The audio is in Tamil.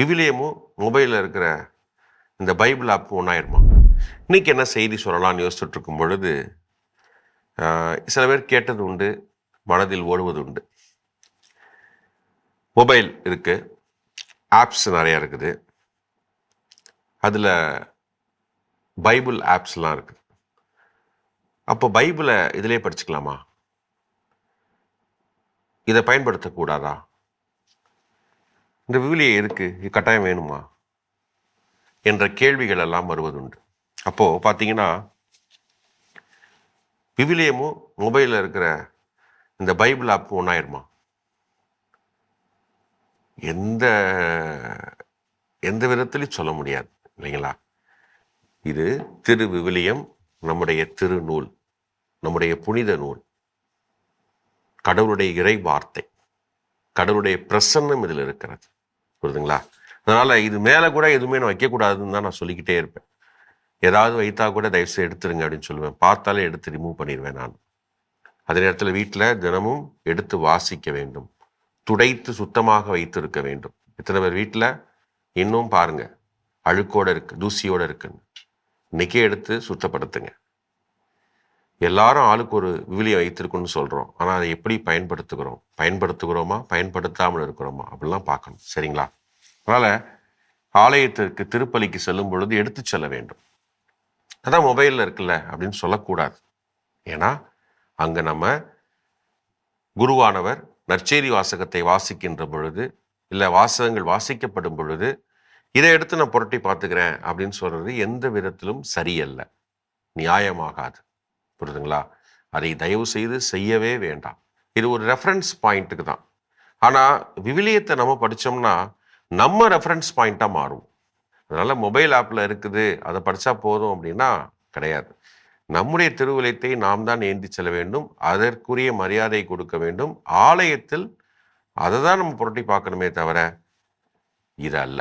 விவிலியமும் மொபைலில் இருக்கிற இந்த பைபிள் ஆப் ஒன்றாயிருமா இன்றைக்கி என்ன செய்தி சொல்லலாம்னு யோசிச்சுட்டு இருக்கும் பொழுது சில பேர் கேட்டது உண்டு மனதில் ஓடுவது உண்டு. மொபைல் இருக்குது ஆப்ஸ் நிறையா இருக்குது. அதில் பைபிள் ஆப்ஸ்லாம் இருக்குது அப்போ பைபிளை இதிலே படிச்சுக்கலாமா? இதை பயன்படுத்தக்கூடாதா? இந்த விவிலியம் எதுக்கு? இது கட்டாயம் வேணுமா? என்ற கேள்விகள் எல்லாம் வருவதுண்டு. அப்போது பார்த்தீங்கன்னா விவிலியமும் மொபைலில் இருக்கிற இந்த பைபிள் ஆப் ஒன்றாயிருமா எந்த எந்த விதத்திலையும் சொல்ல முடியாது இல்லைங்களா? இது திரு விவிலியம் நம்முடைய திருநூல் நம்முடைய புனித நூல். கடவுளுடைய இறை வார்த்தை கடவுளுடைய பிரசன்னம் இதில் இருக்கிறது. புரியுதுங்களா அதனால் இது மேலே கூட எதுவுமே நான் வைக்கக்கூடாதுன்னு தான் நான் சொல்லிக்கிட்டே இருப்பேன். ஏதாவது வைத்தா கூட தயவுசெய்து எடுத்துருங்க அப்படின்னு சொல்லுவேன். பார்த்தாலே எடுத்து ரிமூவ் பண்ணிடுவேன் நான். அதே நேரத்தில் வீட்டில் தினமும் எடுத்து வாசிக்க வேண்டும். துடைத்து சுத்தமாக வைத்திருக்க வேண்டும். இத்தனை பேர் வீட்டில் இன்னும் பாருங்கள் அழுக்கோட இருக்குது தூசியோடு இருக்குன்னு. இன்றைக்கே எடுத்து சுத்தப்படுத்துங்க. எல்லாரும் ஆளுக்கு ஒரு விவிலியை வைத்திருக்குன்னு சொல்கிறோம் ஆனால் அதை எப்படி பயன்படுத்துகிறோம்? பயன்படுத்துகிறோமா? பயன்படுத்தாமல் இருக்கிறோமா? அப்படிலாம் பார்க்கணும். சரிங்களா? அதனால் ஆலயத்திற்கு திருப்பலிக்கு செல்லும் பொழுது எடுத்து செல்ல வேண்டும். அதான் மொபைலில் இருக்குல்ல அப்படின்னு சொல்லக்கூடாது. ஏன்னா அங்கே நம்ம குருவானவர் நற்செய்தி வாசகத்தை வாசிக்கின்ற பொழுது இல்லை வாசகங்கள் வாசிக்கப்படும் பொழுது இதை எடுத்து நான் புரட்டி பார்த்துக்கிறேன் அப்படின்னு சொல்கிறது எந்த விதத்திலும் சரியல்ல. நியாயமாகாது. புரியுதுங்களா? அதை தயவு செய்து செய்யவே வேண்டாம். இது ஒரு ரெஃபரன்ஸ் பாயிண்ட்டுக்கு தான். ஆனால் விவிலியத்தை நம்ம படித்தோம்னா நம்ம ரெஃபரன்ஸ் பாயிண்ட்டாக மாறும் அதனால் மொபைல் ஆப்பில் இருக்குது அதை படித்தா போதும் அப்படின்னா கிடையாது. நம்முடைய திருவிழத்தை நாம் தான் ஏந்தி செல்ல வேண்டும் அதற்குரிய மரியாதை கொடுக்க வேண்டும். ஆலயத்தில் அதை தான் நம்ம புரட்டி பார்க்கணுமே தவிர இது அல்ல.